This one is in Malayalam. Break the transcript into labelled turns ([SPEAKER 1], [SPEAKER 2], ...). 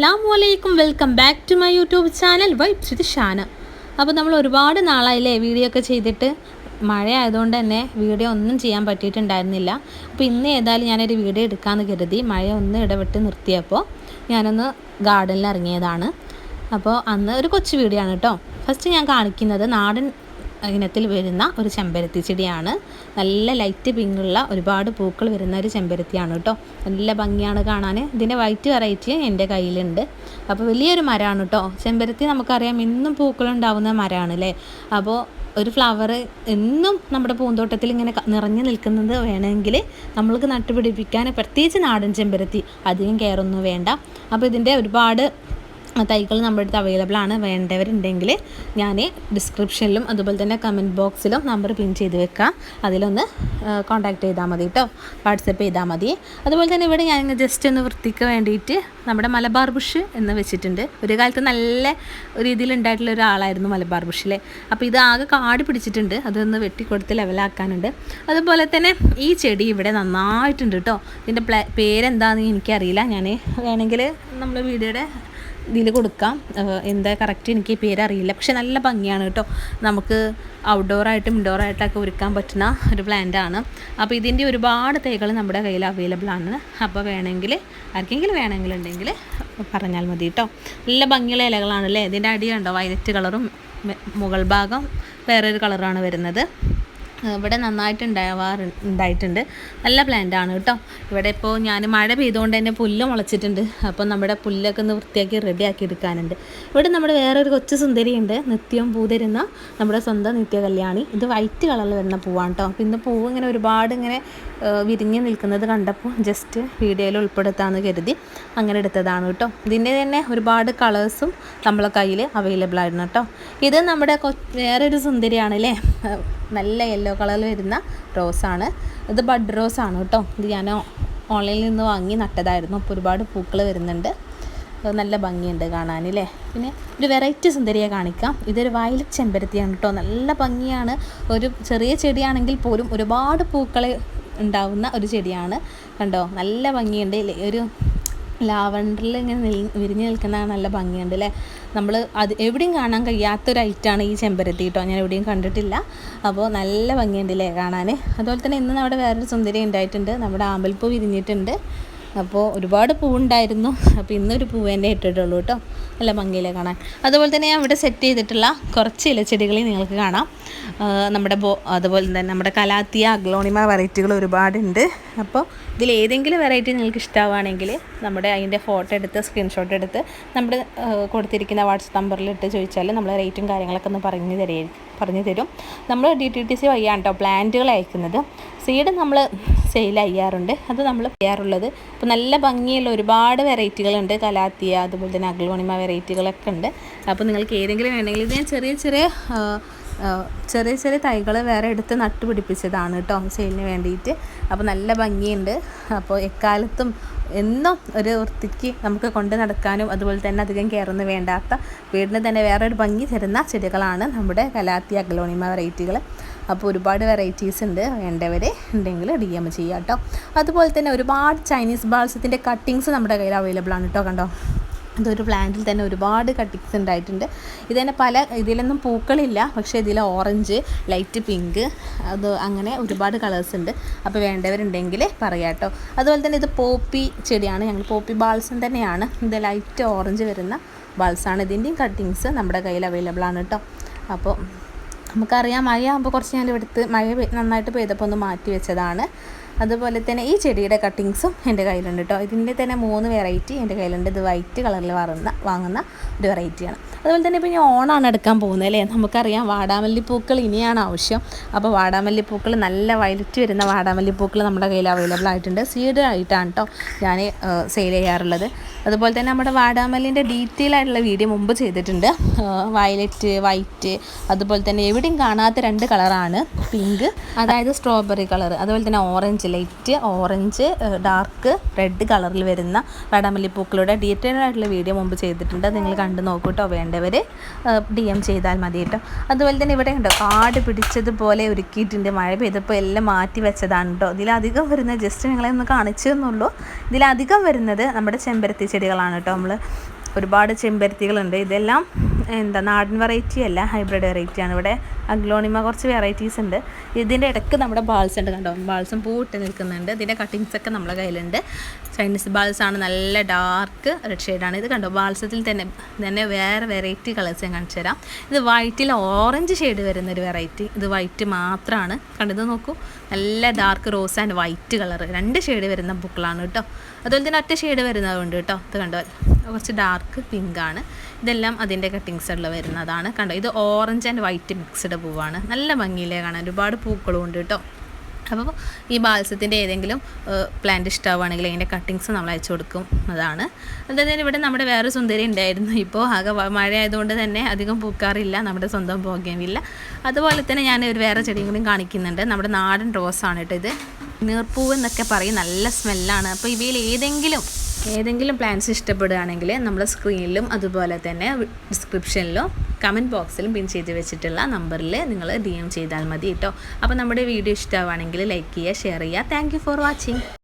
[SPEAKER 1] അസ്സലാമു വലൈക്കും welcome back to my YouTube channel vibe Sruthi Shana അപ്പോൾ നമ്മൾ ഒരുപാട് നാളായില്ലേ വീഡിയോ ഒക്കെ ചെയ്തിട്ട്. മഴ ആയതുകൊണ്ട് തന്നെ വീഡിയോ ഒന്നും ചെയ്യാൻ പറ്റിയിട്ടുണ്ടായിരുന്നില്ല. അപ്പോൾ ഇന്ന് ഏതായാലും ഞാനൊരു വീഡിയോ എടുക്കാമെന്ന് കരുതി. മഴ ഒന്ന് ഇടവിട്ട് നിർത്തിയപ്പോൾ ഞാനൊന്ന് ഗാർഡനിൽ ഇറങ്ങിയതാണ്. അപ്പോൾ അന്ന് ഒരു കൊച്ചു വീഡിയോ ആണ് കേട്ടോ. ഫസ്റ്റ് ഞാൻ കാണിക്കുന്നത് നാടൻ ഇനത്തിൽ വരുന്ന ഒരു ചെമ്പരത്തി ചെടിയാണ്. നല്ല ലൈറ്റ് പിങ്കുള്ള ഒരുപാട് പൂക്കൾ വരുന്ന ഒരു ചെമ്പരത്തിയാണ് കേട്ടോ നല്ല ഭംഗിയാണ് കാണാൻ. ഇതിന്റെ വൈറ്റ് വെറൈറ്റി എന്റെ കയ്യിലുണ്ട്. അപ്പോൾ വലിയൊരു മരമാണ് കേട്ടോ ചെമ്പരത്തി നമുക്കറിയാം ഇന്നും പൂക്കളുണ്ടാവുന്ന മരമാണ് അല്ലേ അപ്പോൾ ഒരു ഫ്ലവർ എന്നും നമ്മുടെ പൂന്തോട്ടത്തിൽ ഇങ്ങനെ നിറഞ്ഞു നിൽക്കുന്നത് വേണമെങ്കിൽ നമ്മൾക്ക് നട്ടുപിടിപ്പിക്കാൻ പ്രത്യേകിച്ച് നാടൻ ചെമ്പരത്തി അധികം കെയറൊന്നും വേണ്ട. അപ്പോൾ ഇതിന്റെ ഒരുപാട് തൈകൾ നമ്മുടെ അടുത്ത് അവൈലബിൾ ആണ്. വേണ്ടവരുണ്ടെങ്കിൽ ഞാൻ ഡിസ്ക്രിപ്ഷനിലും അതുപോലെ തന്നെ കമന്റ് ബോക്സിലും നമ്പർ പിൻ ചെയ്ത് വെക്കാം. അതിലൊന്ന് കോൺടാക്ട് ചെയ്താൽ മതി കേട്ടോ വാട്സപ്പ് ചെയ്താൽ മതി. അതുപോലെ തന്നെ ഇവിടെ ഞാൻ ജസ്റ്റ് ഒന്ന് വൃത്തിക്ക് വേണ്ടിയിട്ട് നമ്മുടെ മലബാർ ബുഷ് എന്ന് വെച്ചിട്ടുണ്ട്. ഒരു കാലത്ത് നല്ല രീതിയിൽ ഉണ്ടായിട്ടുള്ള ഒരാളായിരുന്നു മലബാർ ബുഷിലെ അപ്പോൾ ഇത് ആകെ കാട് പിടിച്ചിട്ടുണ്ട്. അതൊന്ന് വെട്ടിക്കൊടുത്ത് ലെവലാക്കാനുണ്ട് അതുപോലെ തന്നെ ഈ ചെടി ഇവിടെ നന്നായിട്ടുണ്ട് കേട്ടോ ഇതിന്റെ പേരെന്താണെന്ന് എനിക്കറിയില്ല. ഞാൻ വേണമെങ്കിൽ നമ്മൾ വീഡിയോയുടെ ഇതിൽ കൊടുക്കാം. എന്താ കറക്റ്റ് എനിക്ക് പേര് പേരറിയില്ല. പക്ഷെ നല്ല ഭംഗിയാണ് കേട്ടോ. നമുക്ക് ഔട്ട്ഡോറായിട്ടും ഇൻഡോറായിട്ടൊക്കെ ഒരുക്കാൻ പറ്റുന്ന ഒരു പ്ലാന്റ് ആണ്. അപ്പോൾ ഇതിന്റെ ഒരുപാട് തൈകൾ നമ്മുടെ കയ്യിൽ അവൈലബിൾ ആണ്. അപ്പോൾ വേണമെങ്കിൽ ആർക്കെങ്കിലും വേണമെങ്കിൽ ഉണ്ടെങ്കിൽ പറഞ്ഞാൽ മതി കേട്ടോ. നല്ല ഭംഗിയുള്ള ഇലകളാണ് അല്ലേ? ഇതിന്റെ അടി കണ്ടോ വയലറ്റ് കളറും മുകൾ ഭാഗം വേറൊരു കളറാണ് വരുന്നത്. ഇവിടെ നന്നായിട്ട് ഉണ്ടാവാറ് ഉണ്ടായിട്ടുണ്ട്. നല്ല പ്ലാന്റ് ആണ് കേട്ടോ. ഇവിടെ ഇപ്പോൾ ഞാൻ മഴ പെയ്തുകൊണ്ട് തന്നെ പുല്ല് മുളച്ചിട്ടുണ്ട്. അപ്പോൾ നമ്മുടെ പുല്ലൊക്കെ ഒന്ന് വൃത്തിയാക്കി റെഡിയാക്കി എടുക്കാനുണ്ട്. ഇവിടെ നമ്മുടെ വേറൊരു കൊച്ചു സുന്ദരിയുണ്ട്. നിത്യവും പൂ തരുന്ന നമ്മുടെ സ്വന്തം നിത്യ കല്യാണി ഇത് വൈറ്റ് കളറിൽ വരുന്ന പൂവാണ് കേട്ടോ. അപ്പോൾ ഇന്ന് പൂവ് ഇങ്ങനെ ഒരുപാട് ഇങ്ങനെ വിരിഞ്ഞ് നിൽക്കുന്നത് കണ്ടപ്പോൾ ജസ്റ്റ് വീഡിയോയിൽ ഉൾപ്പെടുത്താമെന്ന് കരുതി അങ്ങനെ എടുത്തതാണ് കേട്ടോ. ഇതിന്റെ തന്നെ ഒരുപാട് കളേഴ്സും നമ്മളെ കയ്യിൽ അവൈലബിൾ ആയിരുന്നു കേട്ടോ. ഇത് നമ്മുടെ വേറൊരു സുന്ദരിയാണ് അല്ലേ നല്ല യെല്ലോ കളറിൽ വരുന്ന റോസാണ് ഇത് ബഡ് റോസ് ആണ് കേട്ടോ. ഇത് ഞാൻ ഓൺലൈനിൽ നിന്ന് വാങ്ങി നട്ടതായിരുന്നു. അപ്പോൾ ഒരുപാട് പൂക്കൾ വരുന്നുണ്ട്. അത് നല്ല ഭംഗിയുണ്ട് കാണാൻ അല്ലേ പിന്നെ ഒരു വെറൈറ്റി സുന്ദരിയെ കാണിക്കാം. ഇതൊരു വയലറ്റ് ചെമ്പരത്തിയാണ് കേട്ടോ. നല്ല ഭംഗിയാണ്. ഒരു ചെറിയ ചെടിയാണെങ്കിൽ പോലും ഒരുപാട് പൂക്കൾ ഉണ്ടാവുന്ന ഒരു ചെടിയാണ്. കണ്ടോ? നല്ല ഭംഗിയുണ്ട്. ഒരു ലാവണ്ടറിൽ ഇങ്ങനെ നിൽ വിരിഞ്ഞ് നിൽക്കുന്ന നല്ല ഭംഗിയുണ്ട് അല്ലേ നമ്മൾ അത് എവിടെയും കാണാൻ കഴിയാത്തൊരു ഐറ്റാണ് ഈ ചെമ്പരത്തി കേട്ടോ ഞാൻ എവിടെയും കണ്ടിട്ടില്ല. അപ്പോൾ നല്ല ഭംഗിയുണ്ട് അല്ലേ കാണാൻ അതുപോലെ തന്നെ ഇന്ന് നമ്മുടെ വേറൊരു സുന്ദരി ഉണ്ടായിട്ടുണ്ട്. നമ്മുടെ ആമ്പൽപ്പൂ വിരിഞ്ഞിട്ടുണ്ട്. അപ്പോൾ ഒരുപാട് പൂവുണ്ടായിരുന്നു. അപ്പോൾ ഇന്നൊരു പൂവ് തന്നെ ഇട്ടിട്ടുള്ളൂ കേട്ടോ നല്ല ഭംഗിയിലെ കാണാൻ. അതുപോലെ തന്നെ ഞാൻ ഇവിടെ സെറ്റ് ചെയ്തിട്ടുള്ള കുറച്ച് ഇലച്ചെടികൾ നിങ്ങൾക്ക് കാണാം. നമ്മുടെ ബോ അതുപോലെ തന്നെ നമ്മുടെ കലാത്തിയ അഗ്ലോണിമ വെറൈറ്റികൾ ഒരുപാടുണ്ട്. അപ്പോൾ ഇതിൽ ഏതെങ്കിലും വെറൈറ്റി നിങ്ങൾക്ക് ഇഷ്ടമാവുകയാണെങ്കിൽ നമ്മുടെ അതിന്റെ ഫോട്ടോ എടുത്ത് സ്ക്രീൻഷോട്ട് എടുത്ത് നമ്മൾ കൊടുത്തിരിക്കുന്ന വാട്സപ്പ് നമ്പറിൽ ഇട്ട് ചോദിച്ചാൽ നമ്മൾ റേറ്റും കാര്യങ്ങളൊക്കെ ഒന്ന് പറഞ്ഞു തരേ പറഞ്ഞു തരും. നമ്മൾ ഡി ടി ടി സി വഴിയാണ് കേട്ടോ പ്ലാന്റുകൾ അയക്കുന്നത്. സീഡ് നമ്മൾ സെയിൽ ചെയ്യാറുണ്ട് അത് നമ്മൾ ചെയ്യാറുള്ളത്. അപ്പോൾ നല്ല ഭംഗിയുള്ള ഒരുപാട് വെറൈറ്റികളുണ്ട് കലാത്തിയ അതുപോലെ തന്നെ അഗ്ലോണിമ വെറൈറ്റികളൊക്കെ ഉണ്ട്. അപ്പോൾ നിങ്ങൾക്ക് ഏതെങ്കിലും വേണമെങ്കിൽ ഇത് ഞാൻ ചെറിയ ചെറിയ ചെറിയ ചെറിയ തൈകൾ വേറെ എടുത്ത് നട്ടുപിടിപ്പിച്ചതാണ് കേട്ടോ സെയിലിന് വേണ്ടിയിട്ട്. അപ്പോൾ നല്ല ഭംഗിയുണ്ട്. അപ്പോൾ എക്കാലത്തും എന്നും ഒരു വൃത്തിക്ക് നമുക്ക് കൊണ്ട് നടക്കാനും അതുപോലെ തന്നെ അധികം കയറൊന്നും വേണ്ടാത്ത വീടിന് തന്നെ വേറെ ഒരു ഭംഗി തരുന്ന ചെടികളാണ് നമ്മുടെ കലാത്തി അഗ്ലോണിമ വെറൈറ്റികൾ അപ്പോൾ ഒരുപാട് വെറൈറ്റീസ് ഉണ്ട്. വേണ്ടവർ ഉണ്ടെങ്കിൽ ഡി എം ചെയ്യാം കേട്ടോ. അതുപോലെ തന്നെ ഒരുപാട് ചൈനീസ് ബാൾസത്തിന്റെ കട്ടിങ്സ് നമ്മുടെ കയ്യിൽ അവൈലബിൾ ആണ് കേട്ടോ കണ്ടോ? ഇതൊരു പ്ലാന്റിൽ തന്നെ ഒരുപാട് കട്ടിങ്സ് ഉണ്ടായിട്ടുണ്ട്. ഇത് തന്നെ പല ഇതിലൊന്നും പൂക്കളില്ല പക്ഷേ ഇതിൽ ഓറഞ്ച് ലൈറ്റ് പിങ്ക് അത് അങ്ങനെ ഒരുപാട് കളേഴ്സ് ഉണ്ട്. അപ്പോൾ വേണ്ടവരുണ്ടെങ്കിൽ പറയാം കേട്ടോ അതുപോലെ തന്നെ ഇത് പോപ്പി ചെടിയാണ്. ഞങ്ങൾ പോപ്പി ബാൾസം തന്നെയാണ്. ഇത് ലൈറ്റ് ഓറഞ്ച് വരുന്ന ബാൾസാണ് ഇതിന്റെയും കട്ടിങ്സ് നമ്മുടെ കയ്യിൽ അവൈലബിൾ ആണ് കേട്ടോ അപ്പോൾ നമുക്കറിയാം മഴ ആകുമ്പോൾ കുറച്ച് ഞാൻ എടുത്ത് മഴ നന്നായിട്ട് പെയ്തപ്പോൾ ഒന്ന് മാറ്റി വെച്ചതാണ്. അതുപോലെ തന്നെ ഈ ചെടിയുടെ കട്ടിങ്സും എന്റെ കയ്യിലുണ്ട് കേട്ടോ ഇതിന്റെ തന്നെ മൂന്ന് വെറൈറ്റി എന്റെ കയ്യിലുണ്ട്. ഇത് വൈറ്റ് കളറിൽ വാങ്ങുന്ന വാങ്ങുന്ന ഒരു വെറൈറ്റിയാണ് അതുപോലെ തന്നെ ഇപ്പോൾ ഞാൻ ഓണാണ് എടുക്കാൻ പോകുന്നത് അല്ലേ? നമുക്കറിയാം വാടാമല്ലിപ്പൂക്കൾ ഇനിയാണ് ആവശ്യം. അപ്പോൾ വാടാമല്ലിപ്പൂക്കൾ നല്ല വയലറ്റ് വരുന്ന വാടാമല്ലിപ്പൂക്കൾ നമ്മുടെ കയ്യിൽ അവൈലബിൾ ആയിട്ടുണ്ട്. സീഡ് ആയിട്ടാണ് കേട്ടോ ഞാൻ സെയിൽ ചെയ്യാറുള്ളത്. അതുപോലെ തന്നെ നമ്മുടെ വാടാമല്ലിന്റെ ഡീറ്റെയിൽ ആയിട്ടുള്ള വീഡിയോ മുമ്പ് ചെയ്തിട്ടുണ്ട്. വയലറ്റ് വൈറ്റ് അതുപോലെ തന്നെ എവിടെയും കാണാത്ത രണ്ട് കളറാണ് പിങ്ക് അതായത് സ്ട്രോബെറി കളർ അതുപോലെ തന്നെ orange light orange dark red കളറിൽ വരുന്ന വാടാമല്ലിപ്പൂക്കളുടെ ഡീറ്റെയിൽഡ് ആയിട്ടുള്ള വീഡിയോ മുമ്പ് ചെയ്തിട്ടുണ്ട്. നിങ്ങൾ കണ്ടു നോക്കൂ കേട്ടോ വേണ്ടവർ ഡി എം ചെയ്താൽ മതി കേട്ടോ അതുപോലെ തന്നെ ഇവിടെ ഉണ്ടോ? കാട് പിടിച്ചതുപോലെ ഒരുക്കിയിട്ടുണ്ട്. മഴ പെയ്തപ്പോൾ എല്ലാം മാറ്റി വെച്ചതാണ് കേട്ടോ ഇതിലധികം വരുന്ന ജസ്റ്റ് നിങ്ങളെ ഒന്ന് കാണിച്ചു എന്നുള്ളൂ ഇതിലധികം വരുന്നത് നമ്മുടെ ചെമ്പരത്തി ചെടികളാണ് കേട്ടോ നമ്മൾ ഒരുപാട് ചെമ്പരത്തികളുണ്ട്. ഇതെല്ലാം എന്താ നാടൻ വെറൈറ്റി അല്ല ഹൈബ്രിഡ് വെറൈറ്റിയാണ് ഇവിടെ അഗ്ലോണിമ കുറച്ച് വെറൈറ്റീസ് ഉണ്ട്. ഇതിന്റെ ഇടയ്ക്ക് നമ്മുടെ ബാൾസ് ഉണ്ട് കണ്ടോ? ബാൾസും പൂട്ട് നിൽക്കുന്നുണ്ട്. ഇതിന്റെ കട്ടിങ്സ് ഒക്കെ നമ്മുടെ കയ്യിലുണ്ട്. ചൈനീസ് ബാൾസ് ആണ് നല്ല ഡാർക്ക് റെഡ് ഷെയ്ഡാണ് ഇത് കണ്ടോ? ബാൾസത്തിൽ തന്നെ തന്നെ വേറെ വെറൈറ്റി കളേഴ്സ് ഞാൻ കാണിച്ചു തരാം. ഇത് വൈറ്റിൽ ഓറഞ്ച് ഷെയ്ഡ് വരുന്നൊരു വെറൈറ്റി ഇത് വൈറ്റ് മാത്രമാണ് കണ്ടത് നോക്കൂ. നല്ല dark rose and white colour രണ്ട് ഷെയ്ഡ് വരുന്ന ബുക്കളാണ് കേട്ടോ. അതുപോലെ തന്നെ ഒറ്റ ഷെയ്ഡ് വരുന്നതുകൊണ്ട് കേട്ടോ. ഇത് കണ്ടോ? കുറച്ച് ഡാർക്ക് പിങ്ക് ആണ്. ഇതെല്ലാം അതിന്റെ കട്ടിങ്സുള്ള വരുന്നതാണ്. കണ്ടോ? ഇത് ഓറഞ്ച് ആൻഡ് വൈറ്റ് മിക്സ്ഡ് പൂവാണ്. നല്ല ഭംഗിയിലേ കാണാൻ ഒരുപാട് പൂക്കളും ഉണ്ട് കേട്ടോ. അപ്പോൾ ഈ ബാൽസത്തിന്റെ ഏതെങ്കിലും പ്ലാന്റ് ഇഷ്ടമാവുകയാണെങ്കിൽ അതിന്റെ കട്ടിങ്സ് നമ്മൾ അയച്ചു കൊടുക്കും. അതാണ്. അതായത് ഇവിടെ നമ്മുടെ വേറെ സുന്ദരി ഉണ്ടായിരുന്നു. ഇപ്പോൾ ആകെ മഴ ആയതുകൊണ്ട് തന്നെ അധികം പൂക്കാറില്ല. നമ്മുടെ സ്വന്തം പോകുകയുമില്ല അതുപോലെ തന്നെ ഞാൻ ഒരു വേറെ ചെടിയും കൂടി കാണിക്കുന്നുണ്ട്. നമ്മുടെ നാടൻ റോസാണ് കേട്ടോ ഇത്. നീർപ്പൂവ് എന്നൊക്കെ പറയും. നല്ല സ്മെല്ലാണ് അപ്പോൾ ഇവയിൽ ഏതെങ്കിലും ഏതെങ്കിലും പ്ലാൻസ് ഇഷ്ടപ്പെടുകയാണെങ്കിൽ നമ്മൾ സ്ക്രീനിലും അതുപോലെ തന്നെ ഡിസ്ക്രിപ്ഷനിലും കമന്റ് ബോക്സിലും പിൻ ചെയ്ത് വെച്ചിട്ടുള്ള നമ്പറിൽ നിങ്ങൾ ഡി എം ചെയ്താൽ മതി കേട്ടോ അപ്പോൾ നമ്മുടെ വീഡിയോ ഇഷ്ടമാണെങ്കിൽ ലൈക്ക് ചെയ്യുക ഷെയർ ചെയ്യുക. Thank for watching